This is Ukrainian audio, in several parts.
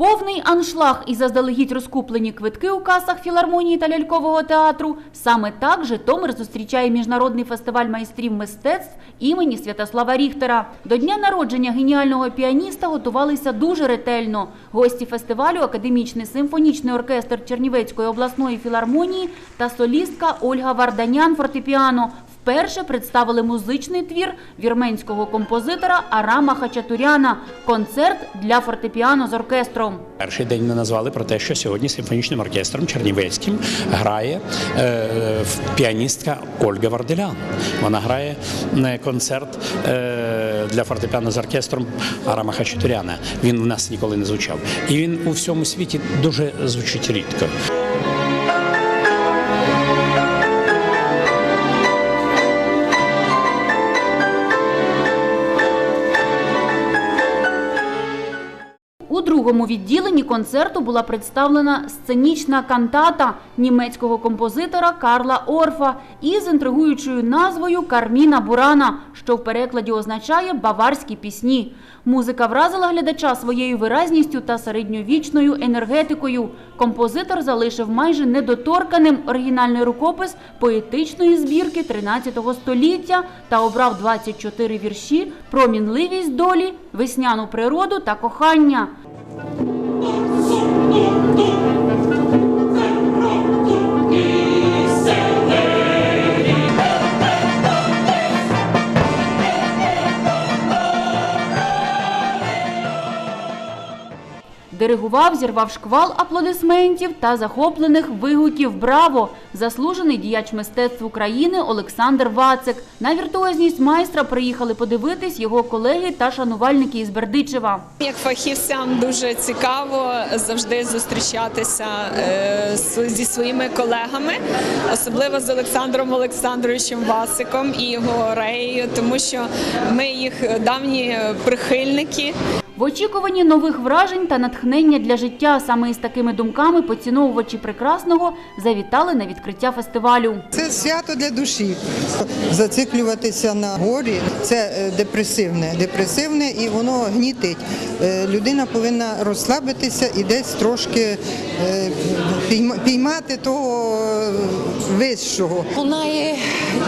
Повний аншлаг і заздалегідь розкуплені квитки у касах філармонії та лялькового театру. Саме так Житомир зустрічає міжнародний фестиваль майстрів мистецтв імені Святослава Ріхтера. До дня народження геніального піаніста готувалися дуже ретельно. Гості фестивалю академічний симфонічний оркестр Чернівецької обласної філармонії та солістка Ольга Варданян фортепіано вперше представили музичний твір вірменського композитора Арама Хачатуряна концерт для фортепіано з оркестром. Перший день ми назвали про те, що сьогодні симфонічним оркестром Чернівецьким грає е, піаністка Ольга Варделян. Вона грає е, концерт е, для фортепіано з оркестром Арама Хачатуряна. Він в нас ніколи не звучав. І він у всьому світі дуже звучить рідко. У другому відділенні концерту була представлена сценічна кантата німецького композитора Карла Орфа із інтригуючою назвою Карміна Бурана, що в перекладі означає баварські пісні. Музика вразила глядача своєю виразністю та середньовічною енергетикою. Композитор залишив майже недоторканим оригінальний рукопис поетичної збірки 13 століття та обрав 24 вірші про мінливість долі, весняну природу та кохання. Thank you. Диригував, зірвав шквал аплодисментів та захоплених вигуків Браво! Заслужений діяч мистецтв України Олександр Вацик. На віртуозність майстра приїхали подивитись його колеги та шанувальники із Бердичева. Як фахівцям дуже цікаво завжди зустрічатися е, зі своїми колегами, особливо з Олександром Олександровичем Васиком і його реєю, тому що ми їх давні прихильники. В очікуванні нових вражень та натхнення для життя саме із такими думками поціновувачі прекрасного завітали на відкриття фестивалю. Це свято для душі. Зациклюватися на горі це е, депресивне. Депресивне і воно гнітить. Е, Людина повинна розслабитися і десь трошки е, піймати того вищого. Лунає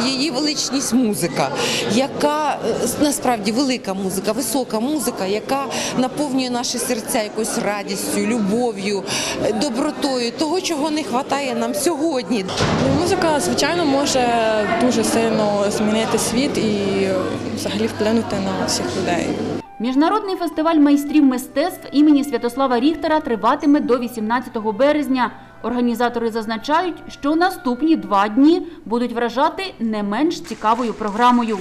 її величність музика, яка насправді велика музика, висока музика, яка наповнює наші серця якоюсь радістю, любов'ю, добротою, того, чого не вистачає нам сьогодні. Музика, звичайно, може дуже сильно змінити світ і взагалі вплинути на всіх людей. Міжнародний фестиваль майстрів мистецтв імені Святослава Ріхтера триватиме до 18 березня. Організатори зазначають, що наступні два дні будуть вражати не менш цікавою програмою.